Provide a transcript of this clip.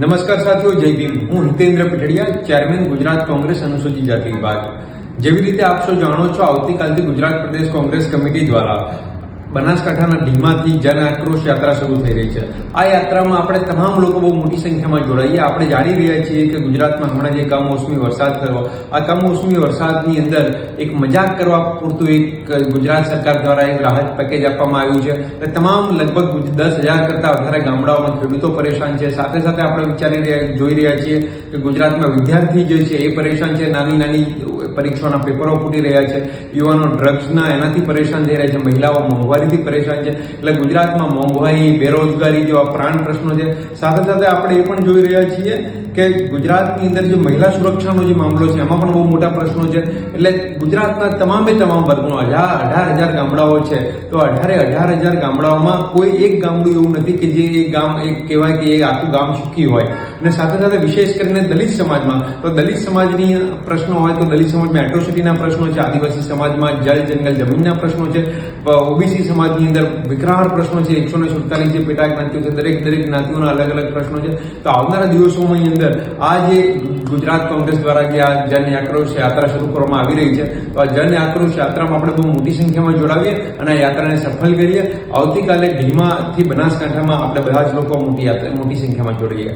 નમસ્કાર સાથીઓ, જય ભીમ. હું હિતેન્દ્ર પટડિયા, ચેરમેન ગુજરાત કોંગ્રેસ અનુસૂચિત જાતિ વિભાગ. જેવી રીતે આપ સૌ જાણો છો, આવતીકાલથી ગુજરાત પ્રદેશ કોંગ્રેસ કમિટી દ્વારા બનાસકાંઠાના ઢીમાથી જન આક્રોશ યાત્રા શરૂ થઈ રહી છે. આ યાત્રામાં આપણે તમામ લોકો બહુ મોટી સંખ્યામાં જોડાઈએ. આપણે જાણી રહ્યા છીએ કે ગુજરાતમાં હમણાં જે કમોસમી વરસાદ થયો, આ કમોસમી વરસાદની અંદર એક મજાક કરવા પૂરતું એક ગુજરાત સરકાર દ્વારા એક રાહત પેકેજ આપવામાં આવ્યું છે. અને તમામ લગભગ દસ હજાર કરતાં વધારે ગામડાઓમાં ખેડૂતો પરેશાન છે. સાથે સાથે આપણે વિચારી રહ્યા, જોઈ રહ્યા છીએ કે ગુજરાતમાં વિદ્યાર્થી જે છે એ પરેશાન છે. નાની નાની પરીક્ષાઓના પેપરો ફૂટી રહ્યા છે. યુવાનો ડ્રગ્સના એનાથી પરેશાન થઈ રહ્યા છે. મહિલાઓ મોંઘવારીથી પરેશાન છે. એટલે ગુજરાતમાં મોંઘવારી, બેરોજગારી જેવા પ્રાણ પ્રશ્નો છે. સાથે સાથે આપણે એ પણ જોઈ રહ્યા છીએ કે ગુજરાતની અંદર જે મહિલા સુરક્ષાનો જે મામલો છે, એમાં પણ બહુ મોટા પ્રશ્નો છે. એટલે ગુજરાતના તમામે તમામ વર્ગનો અઢાર અઢાર હજાર ગામડાઓ છે. તો અઢારે અઢાર હજાર ગામડાઓમાં કોઈ એક ગામડું એવું નથી કે જે એક ગામ એક કહેવાય કે એ આખું ગામ સુખી હોય. અને સાથે સાથે વિશેષ કરીને દલિત સમાજમાં, તો દલિત સમાજની પ્રશ્નો હોય તો દલિત સમાજમાં એટ્રોસિટીના પ્રશ્નો છે, આદિવાસી સમાજમાં જળ જંગલ જમીનના પ્રશ્નો છે ઓબીસી સમાજની અંદર વિકરાળ પ્રશ્નો છે, એકસો ને સુડતાલીસ જે પેટા જ્ઞાતિઓ છે, દરેક દરેક જ્ઞાતિઓના અલગ અલગ પ્રશ્નો છે. તો આવનારા દિવસોની અંદર આ જે ગુજરાત કોંગ્રેસ દ્વારા જે આ જન આક્રોશ યાત્રા શરૂ કરવામાં આવી રહી છે, તો આ જન આક્રોશ યાત્રામાં આપણે બહુ મોટી સંખ્યામાં જોડાવીએ અને યાત્રાને સફળ કરીએ. આવતીકાલે ધીમાથી બનાસકાંઠામાં આપણે બધા જ લોકો મોટી યાત્રા, મોટી સંખ્યામાં જોડાઈએ.